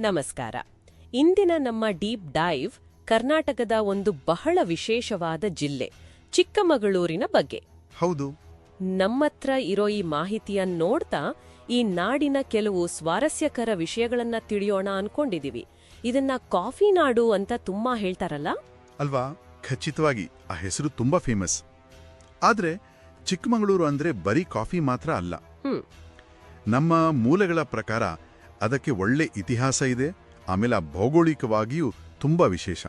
ನಮಸ್ಕಾರ. ಇಂದಿನ ನಮ್ಮ ಡೀಪ್ ಡೈವ್ ಕರ್ನಾಟಕದ ಒಂದು ಬಹಳ ವಿಶೇಷವಾದ ಜಿಲ್ಲೆ ಚಿಕ್ಕಮಗಳೂರಿನ ಬಗ್ಗೆ. ಹೌದು. ನಮ್ಮತ್ರ ಇರೋ ಈ ಮಾಹಿತಿಯನ್ನ ನೋಡ್ತಾ ಈ ನಾಡಿನ ಕೆಲವು ಸ್ವಾರಸ್ಯಕರ ವಿಷಯಗಳನ್ನ ತಿಳಿಯೋಣ ಅನ್ಕೊಂಡಿದೀವಿ. ಇದನ್ನ ಕಾಫಿ ನಾಡು ಅಂತ ತುಂಬಾ ಹೇಳ್ತಾರಲ್ಲ? ಅಲ್ವಾ? ಖಚಿತವಾಗಿ ಆ ಹೆಸರು ತುಂಬಾ ಫೇಮಸ್. ಆದ್ರೆ ಚಿಕ್ಕಮಗಳೂರು ಅಂದ್ರೆ ಬರೀ ಕಾಫಿ ಮಾತ್ರ ಅಲ್ಲ. ಹ್ಮ್. ನಮ್ಮ ಮೂಲಗಳ ಪ್ರಕಾರ ಅದಕ್ಕೆ ಒಳ್ಳೆ ಇತಿಹಾಸ ಇದೆ. ಆಮೇಲೆ ಭೌಗೋಳಿಕವಾಗಿಯೂ ತುಂಬಾ ವಿಶೇಷ.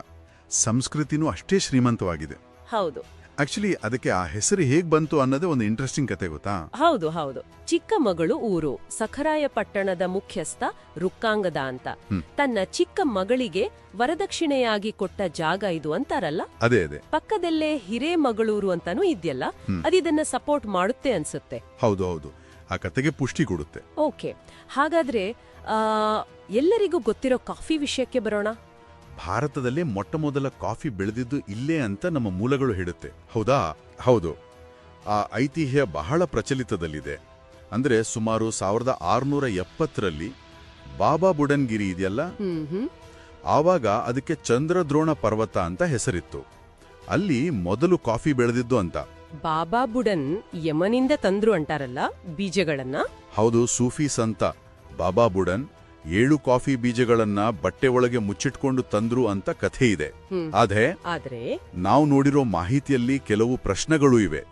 ಸಂಸ್ಕೃತಿನೂ ಅಷ್ಟೇ ಶ್ರೀಮಂತವಾಗಿದೆ. ಹೌದು. ಆಕ್ಚುಲಿ ಅದಕ್ಕೆ ಆ ಹೆಸರು ಹೇಗ್ ಬಂತು ಅನ್ನೋದೇ ಒಂದು ಇಂಟ್ರೆಸ್ಟಿಂಗ್ ಕತೆ ಗೊತ್ತಾ? ಹೌದು ಹೌದು. ಚಿಕ್ಕಮಗಳು ಊರು ಸಖರಾಯ ಪಟ್ಟಣದ ಮುಖ್ಯಸ್ಥ ರುಕ್ಕಾಂಗದ ಅಂತ. ತನ್ನ ಚಿಕ್ಕ ಮಗಳಿಗೆ ವರದಕ್ಷಿಣೆಯಾಗಿ ಕೊಟ್ಟ ಜಾಗ ಇದು ಅಂತಾರಲ್ಲ? ಅದೇ ಅದೇ. ಪಕ್ಕದಲ್ಲೇ ಹಿರೇಮಗಳೂರು ಅಂತಾನೂ ಇದೆಯಲ್ಲ. ಅದಿದನ್ನ ಸಪೋರ್ಟ್ ಮಾಡುತ್ತೆ ಅನ್ಸುತ್ತೆ. ಹೌದು ಹೌದು. ಆ ಕತೆಗೆ ಪುಷ್ಟಿ ಕೊಡುತ್ತೆ. ಓಕೆ. ಹಾಗಾದ್ರೆ ಎಲ್ಲರಿಗೂ ಗೊತ್ತಿರೋ ಕಾಫಿ ವಿಷಯಕ್ಕೆ ಬರೋಣ? ಭಾರತದಲ್ಲಿ ಮೊಟ್ಟ ಮೊದಲ ಕಾಫಿ ಬೆಳೆದಿದ್ದು ಇಲ್ಲೇ ಅಂತ ನಮ್ಮ ಮೂಲಗಳು ಹೇಳುತ್ತೆ. ಹೌದಾ? ಹೌದು. ಆ ಐತಿಹ್ಯ ಬಹಳ ಪ್ರಚಲಿತದಲ್ಲಿದೆ. ಅಂದ್ರೆ ಸುಮಾರು ಸಾವಿರದ ಆರುನೂರ ಎಪ್ಪತ್ತರಲ್ಲಿ ಬಾಬಾ ಬುಡನ್ಗಿರಿ ಇದೆಯಲ್ಲ? ಆವಾಗ ಅದಕ್ಕೆ ಚಂದ್ರದ್ರೋಣ ಪರ್ವತ ಅಂತ ಹೆಸರಿತ್ತು. ಅಲ್ಲಿ ಮೊದಲು ಕಾಫಿ ಬೆಳೆದಿದ್ದು ಅಂತ. ಬಾಬಾ ಬುಡನ್ ಯಮನಿಂದ ತಂದ್ರು ಅಂತಾರಲ್ಲ ಬೀಜಗಳನ್ನ? ಹೌದು ಸೂಫಿ ಸಂತ ಬಾಬಾ ಬುಡನ್ ಏಳು ಕಾಫಿ ಬೀಜಗಳನ್ನ ಬಟ್ಟೆ ಒಳಗೆ ಮುಚ್ಚಿಟ್ಕೊಂಡು ತಂದ್ರು ಅಂತ ಕಥೆ ಇದೆ. ಅದೇ ಆದ್ರೆ ಆದ್ರೆ? ನಾವು ನೋಡಿರೋ ಮಾಹಿತಿಯಲ್ಲಿ ಕೆಲವು ಪ್ರಶ್ನೆಗಳು ಇವೆ.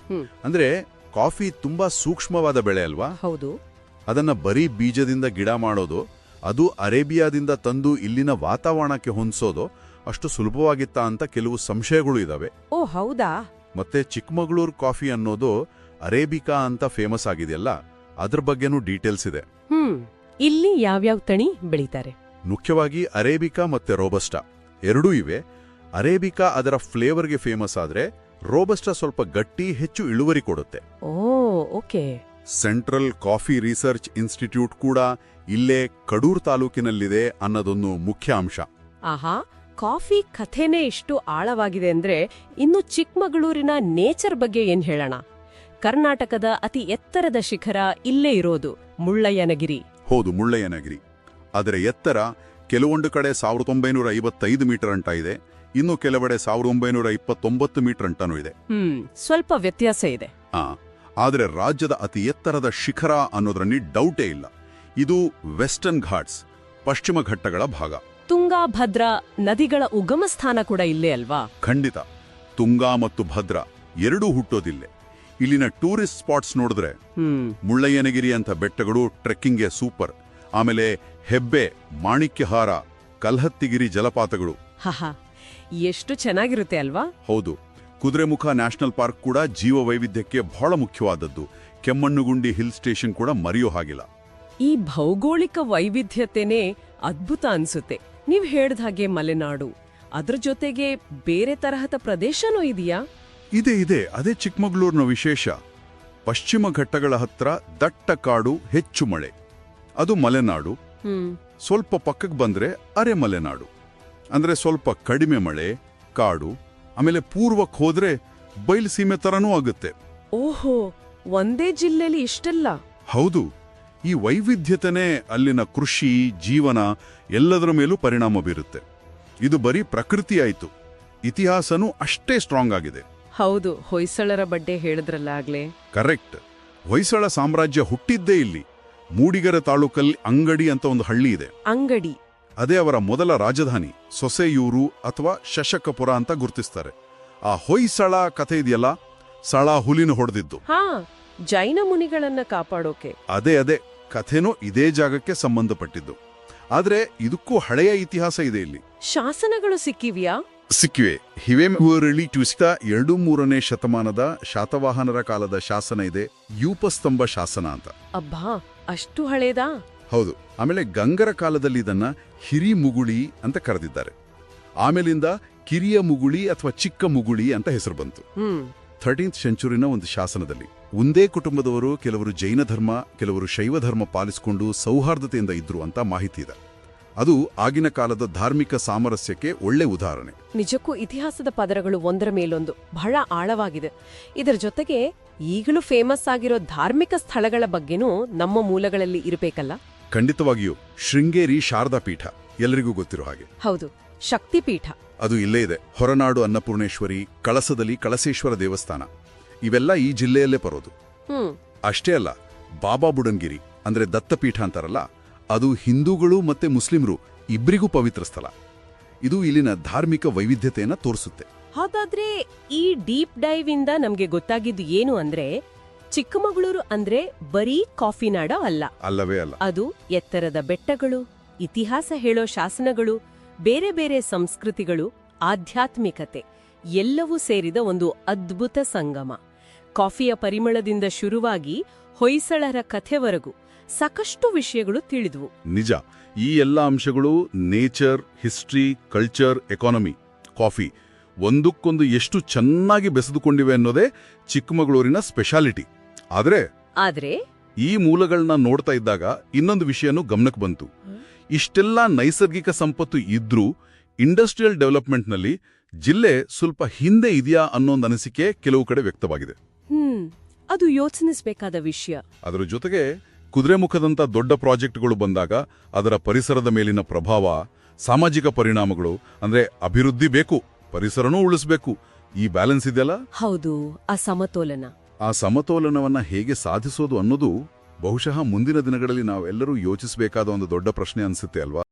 ಅಂದ್ರೆ ಕಾಫಿ ತುಂಬಾ ಸೂಕ್ಷ್ಮವಾದ ಬೆಳೆ ಅಲ್ವಾ? ಹೌದು. ಅದನ್ನ ಬರೀ ಬೀಜದಿಂದ ಗಿಡ ಮಾಡೋದು ಅದು ಅರೇಬಿಯಾದಿಂದ ತಂದು ಇಲ್ಲಿನ ವಾತಾವರಣಕ್ಕೆ ಹೊಂದಿಸೋದು ಅಷ್ಟು ಸುಲಭವಾಗಿತ್ತಾ ಅಂತ ಕೆಲವು ಸಂಶಯಗಳು ಇದಾವೆ. ಓ ಹೌದಾ? ಮತ್ತೆ ಚಿಕ್ಕಮಗಳೂರು ಕಾಫಿ ಅನ್ನೋದು ಅರೇಬಿಕಾ ಅಂತ ಫೇಮಸ್ ಆಗಿದೆಯಲ್ಲ ಅದ್ರ ಬಗ್ಗೆನೂ ಡೀಟೇಲ್ಸ್ ಇದೆ. ಹ್ಮ್ ಇಲ್ಲಿ ಯಾವ್ಯಾವ ತಣಿ ಬೆಳೀತಾರೆ? ಮುಖ್ಯವಾಗಿ ಅರೇಬಿಕಾ ಮತ್ತೆ ರೋಬಸ್ಟಾ. ಎರಡೂ ಇವೆ. ಅರೇಬಿಕಾ ಅದರ ಫ್ಲೇವರ್ಗೆ ಫೇಮಸ್ ಆದ್ರೆ ರೋಬಸ್ಟಾ ಸ್ವಲ್ಪ ಗಟ್ಟಿ ಹೆಚ್ಚು ಇಳುವರಿ ಕೊಡುತ್ತೆ. ಓ okay. Central coffee research institute ಕೂಡ ಇಲ್ಲೇ ಕಡೂರ್ ತಾಲೂಕಿನಲ್ಲಿದೆ ಅನ್ನೋದೊಂದು ಮುಖ್ಯ ಅಂಶ. ಆಹಾ ಕಾಫಿ ಕಥೆನೇ ಇಷ್ಟು ಆಳವಾಗಿದೆ ಅಂದ್ರೆ ಇನ್ನು ಚಿಕ್ಕಮಗಳೂರಿನ ನೇಚರ್ ಬಗ್ಗೆ ಏನ್ ಹೇಳೋಣ? ಕರ್ನಾಟಕದ ಅತಿ ಎತ್ತರದ ಶಿಖರ ಇಲ್ಲೇ ಇರೋದು ಮುಳ್ಳಯ್ಯನಗಿರಿ. ಹೌದು ಮುಳ್ಳಯ್ಯನಗಿರಿ. ಆದರೆ ಎತ್ತರ ಕೆಲವೊಂದು ಕಡೆ ಸಾವಿರದ ಒಂಬೈನೂರ ಐವತ್ತೈದು ಮೀಟರ್ ಅಂಟ ಇದೆ. ಇನ್ನು ಕೆಲವೆಡೆ ಸಾವಿರದ ಒಂಬೈನೂರ ಇಪ್ಪತ್ತೊಂಬತ್ತು ಮೀಟರ್ ಅಂಟನೂ ಇದೆ. ಹ್ಮ್ ಸ್ವಲ್ಪ ವ್ಯತ್ಯಾಸ ಇದೆ. ಆ ಆದರೆ ರಾಜ್ಯದ ಅತಿ ಎತ್ತರದ ಶಿಖರ ಅನ್ನೋದ್ರಲ್ಲಿ ಡೌಟೇ ಇಲ್ಲ. ಇದು ವೆಸ್ಟರ್ನ್ ಘಾಟ್ಸ್ ಪಶ್ಚಿಮ ಘಟ್ಟಗಳ ಭಾಗ. ತುಂಗಾ ಭದ್ರಾ ನದಿಗಳ ಉಗಮ ಸ್ಥಾನ ಕೂಡ ಇಲ್ಲೇ ಅಲ್ವಾ? ಖಂಡಿತ. ತುಂಗಾ ಮತ್ತು ಭದ್ರಾ ಎರಡೂ ಹುಟ್ಟೋದಿಲ್ಲೆ. ಇಲ್ಲಿನ ಟೂರಿಸ್ಟ್ ಸ್ಪಾಟ್ಸ್ ನೋಡಿದ್ರೆ ಮುಳ್ಳಯ್ಯನಗಿರಿ ಅಂತ ಬೆಟ್ಟಗಳು ಟ್ರೆಕ್ಕಿಂಗ್ಗೆ ಸೂಪರ್. ಆಮೇಲೆ ಹೆಬ್ಬೆ ಮಾಣಿಕ್ಯಹಾರ ಕಲ್ಹತ್ತಿಗಿರಿ ಜಲಪಾತಗಳು. ಹಹ. ಎಷ್ಟು ಚೆನ್ನಾಗಿರುತ್ತೆ ಅಲ್ವಾ? ಹೌದು. ಕುದುರೆಮುಖ ನ್ಯಾಷನಲ್ ಪಾರ್ಕ್ ಕೂಡ ಜೀವ ವೈವಿಧ್ಯಕ್ಕೆ ಬಹಳ ಮುಖ್ಯವಾದದ್ದು. ಕೆಮ್ಮಣ್ಣುಗುಂಡಿ ಹಿಲ್ ಸ್ಟೇಷನ್ ಕೂಡ ಮರೆಯೋ ಹಾಗಿಲ್ಲ. ಈ ಭೌಗೋಳಿಕ ವೈವಿಧ್ಯತೆನೇ ಅದ್ಭುತ ಅನ್ಸುತ್ತೆ. ನೀವ್ ಹೇಳ್ದ ಹಾಗೆ ಮಲೆನಾಡು. ಅದ್ರ ಜೊತೆಗೆ ಬೇರೆ ತರಹದ ಪ್ರದೇಶನೂ ಇದೆಯಾ? ಇದೆ ಇದೆ. ಅದೇ ಚಿಕ್ಕಮಗಳೂರಿನ ವಿಶೇಷ. ಪಶ್ಚಿಮ ಘಟ್ಟಗಳ ಹತ್ರ ದಟ್ಟ ಕಾಡು ಹೆಚ್ಚು ಮಳೆ. ಅದು ಮಲೆನಾಡು. ಸ್ವಲ್ಪ ಪಕ್ಕಕ್ಕೆ ಬಂದ್ರೆ ಅರೆ ಮಲೆನಾಡು. ಅಂದ್ರೆ ಸ್ವಲ್ಪ ಕಡಿಮೆ ಮಳೆ ಕಾಡು ಆಮೇಲೆ ಪೂರ್ವಕ್ಕೆ ಹೋದ್ರೆ ಬಯಲುಸೀಮೆ ತರನೂ ಆಗುತ್ತೆ. ಓಹೋ ಒಂದೇ ಜಿಲ್ಲೆಲಿ ಇಷ್ಟೆಲ್ಲ? ಹೌದು. ಈ ವೈವಿಧ್ಯತೆನೇ ಅಲ್ಲಿನ ಕೃಷಿ ಜೀವನ ಎಲ್ಲದರ ಮೇಲೂ ಪರಿಣಾಮ ಬೀರುತ್ತೆ. ಇದು ಬರೀ ಪ್ರಕೃತಿ ಆಯಿತು ಇತಿಹಾಸನೂ ಅಷ್ಟೇ ಸ್ಟ್ರಾಂಗ್ ಆಗಿದೆ. ಹೌದು ಹೊಯ್ಸಳರ ಬಡ್ಡೆ ಹೇಳಿದ್ರಲ್ಲಾಗ್ಲೇ. ಕರೆಕ್ಟ್ ಹೊಯ್ಸಳ ಸಾಮ್ರಾಜ್ಯ ಹುಟ್ಟಿದ್ದೇ ಇಲ್ಲಿ. ಮೂಡಿಗರ ತಾಲೂಕಲ್ಲಿ ಅಂಗಡಿ ಅಂತ ಒಂದು ಹಳ್ಳಿ ಇದೆ. ಅಂಗಡಿ. ಅದೇ ಅವರ ಮೊದಲ ರಾಜಧಾನಿ ಸೊಸೆಯೂರು ಅಥವಾ ಶಶಕಪುರ ಅಂತ ಗುರುತಿಸ್ತಾರೆ. ಆ ಹೊಯ್ಸಳ ಕಥೆ ಇದೆಯಲ್ಲ? ಸಳ ಹುಲಿನ ಹೊಡೆದಿದ್ದು ಜೈನ ಮುನಿಗಳನ್ನ ಕಾಪಾಡೋಕೆ. ಅದೇ ಅದೇ ಕಥೆನೂ ಇದೇ ಜಾಗಕ್ಕೆ ಸಂಬಂಧಪಟ್ಟಿದ್ದು. ಆದ್ರೆ ಇದಕ್ಕೂ ಹಳೆಯ ಇತಿಹಾಸ ಇದೆ ಇಲ್ಲಿ. ಶಾಸನಗಳು ಸಿಕ್ಕಿವ್ಯಾ? ಸಿಕ್ಕಿವೆ. ಹಿವೇಮೂರಳಿ ಟ್ವಿಸ್ಟ ಎರಡು ಮೂರನೇ ಶತಮಾನದ ಶಾತವಾಹನರ ಕಾಲದ ಶಾಸನ ಇದೆ ಯೂಪಸ್ತಂಭ ಶಾಸನ ಅಂತ. ಅಬ್ಬಾ ಅಷ್ಟು ಹಳೇದಾ? ಹೌದು. ಆಮೇಲೆ ಗಂಗರ ಕಾಲದಲ್ಲಿ ಇದನ್ನ ಹಿರಿ ಮುಗುಳಿ ಅಂತ ಕರೆದಿದ್ದಾರೆ. ಆಮೇಲಿಂದ ಕಿರಿಯ ಮುಗುಳಿ ಅಥವಾ ಚಿಕ್ಕ ಮುಗುಳಿ ಅಂತ ಹೆಸರು ಬಂತು. ಥರ್ಟೀನ್ತ್ ಸೆಂಚುರಿನ ಒಂದು ಶಾಸನದಲ್ಲಿ. ಒಂದೇ ಕುಟುಂಬದವರು ಕೆಲವರು ಜೈನ ಧರ್ಮ ಕೆಲವರು ಶೈವ ಧರ್ಮ ಪಾಲಿಸಿಕೊಂಡು ಸೌಹಾರ್ದತೆಯಿಂದ ಇದ್ರು ಅಂತ ಮಾಹಿತಿ ಇದೆ. ಅದು ಆಗಿನ ಕಾಲದ ಧಾರ್ಮಿಕ ಸಾಮರಸ್ಯಕ್ಕೆ ಒಳ್ಳೆ ಉದಾಹರಣೆ. ನಿಜಕ್ಕೂ ಇತಿಹಾಸದ ಪದರಗಳು ಒಂದರ ಮೇಲೊಂದು ಬಹಳ ಆಳವಾಗಿದೆ. ಇದರ ಜೊತೆಗೆ ಈಗಲೂ ಫೇಮಸ್ ಆಗಿರೋ ಧಾರ್ಮಿಕ ಸ್ಥಳಗಳ ಬಗ್ಗೆನೂ ನಮ್ಮ ಮೂಲಗಳಲ್ಲಿ ಇರಬೇಕಲ್ಲ? ಖಂಡಿತವಾಗಿಯೂ ಶೃಂಗೇರಿ ಶಾರದಾ ಪೀಠ ಎಲ್ಲರಿಗೂ ಗೊತ್ತಿರೋ ಹಾಗೆ. ಹೌದು ಶಕ್ತಿಪೀಠ. ಅದು ಇಲ್ಲೇ ಇದೆ ಹೊರನಾಡು ಅನ್ನಪೂರ್ಣೇಶ್ವರಿ ಕಳಸದಲ್ಲಿ ಕಳಸೇಶ್ವರ ದೇವಸ್ಥಾನ. ಇವೆಲ್ಲ ಈ ಜಿಲ್ಲೆಯಲ್ಲೇ ಬರೋದು. ಹ್ಮ್. ಅಷ್ಟೇ ಅಲ್ಲ ಬಾಬಾ ಬುಡನ್ಗಿರಿ ಅಂದ್ರೆ ದತ್ತಪೀಠ ಅಂತಾರಲ್ಲ ಅದು ಹಿಂದೂಗಳು ಮತ್ತೆ ಮುಸ್ಲಿಮರು ಇಬ್ಬರಿಗೂ ಪವಿತ್ರ ಸ್ಥಳ. ಇದು ಇಲ್ಲಿನ ಧಾರ್ಮಿಕ ವೈವಿಧ್ಯತೆಯನ್ನ ತೋರಿಸುತ್ತೆ. ಹಾಗಾದ್ರೆ ಈ ಡೀಪ್ ಡೈವ್ ಇಂದ ನಮ್ಗೆ ಗೊತ್ತಾಗಿದ್ದು ಏನು ಅಂದ್ರೆ ಚಿಕ್ಕಮಗಳೂರು ಅಂದ್ರೆ ಬರೀ ಕಾಫಿ ನಾಡ ಅಲ್ಲ. ಅಲ್ಲವೇ ಅಲ್ಲ. ಅದು ಎತ್ತರದ ಬೆಟ್ಟಗಳು ಇತಿಹಾಸ ಹೇಳೋ ಶಾಸನಗಳು ಬೇರೆ ಬೇರೆ ಸಂಸ್ಕೃತಿಗಳು ಆಧ್ಯಾತ್ಮಿಕತೆ ಎಲ್ಲವೂ ಸೇರಿದ ಒಂದು ಅದ್ಭುತ ಸಂಗಮ. ಕಾಫಿಯ ಪರಿಮಳದಿಂದ ಶುರುವಾಗಿ ಹೊಯ್ಸಳರ ಕಥೆವರೆಗೂ ಸಾಕಷ್ಟು ವಿಷಯಗಳು ತಿಳಿದ್ವು. ನಿಜ ಈ ಎಲ್ಲ ಅಂಶಗಳು nature history culture economy coffee ಒಂದಕ್ಕೊಂದು ಎಷ್ಟು ಚೆನ್ನಾಗಿ ಬೆಸೆದುಕೊಂಡಿವೆ ಅನ್ನೋದೇ ಚಿಕ್ಕಮಗಳೂರಿನ ಸ್ಪೆಷಾಲಿಟಿ. ಆದ್ರೆ ಆದ್ರೆ? ಈ ಮೂಲಗಳನ್ನ ನೋಡ್ತಾ ಇದ್ದಾಗ ಇನ್ನೊಂದು ವಿಷಯನೂ ಗಮನಕ್ಕೆ ಬಂತು. ಇಷ್ಟೆಲ್ಲ ನೈಸರ್ಗಿಕ ಸಂಪತ್ತು ಇದ್ರೂ ಇಂಡಸ್ಟ್ರಿಯಲ್ ಡೆವಲಪ್ಮೆಂಟ್ನಲ್ಲಿ ಜಿಲ್ಲೆ ಸ್ವಲ್ಪ ಹಿಂದೆ ಇದೆಯಾ ಅನ್ನೋಂದು ಅನಿಸಿಕೆ ಕೆಲವು ಕಡೆ ವ್ಯಕ್ತವಾಗಿದೆ. ಹ್ಮ್ ಅದು ಯೋಚಿಸಬೇಕಾದ ವಿಷಯ. ಅದರ ಜೊತೆಗೆ ಕುದುರೆಮುಖದಂಥ ದೊಡ್ಡ ಪ್ರಾಜೆಕ್ಟ್ಗಳು ಬಂದಾಗ ಅದರ ಪರಿಸರದ ಮೇಲಿನ ಪ್ರಭಾವ ಸಾಮಾಜಿಕ ಪರಿಣಾಮಗಳು ಅಂದ್ರೆ ಅಭಿವೃದ್ಧಿ ಬೇಕು ಪರಿಸರನೂ ಉಳಿಸ್ಬೇಕು. ಈ ಬ್ಯಾಲೆನ್ಸ್ ಇದೆಯಲ್ಲ? ಹೌದು ಆ ಸಮತೋಲನ. ಆ ಸಮತೋಲನವನ್ನ ಹೇಗೆ ಸಾಧಿಸೋದು ಅನ್ನೋದು ಬಹುಶಃ ಮುಂದಿನ ದಿನಗಳಲ್ಲಿ ನಾವೆಲ್ಲರೂ ಯೋಚಿಸಬೇಕಾದ ಒಂದು ದೊಡ್ಡ ಪ್ರಶ್ನೆ ಅನ್ಸುತ್ತೆ ಅಲ್ವಾ?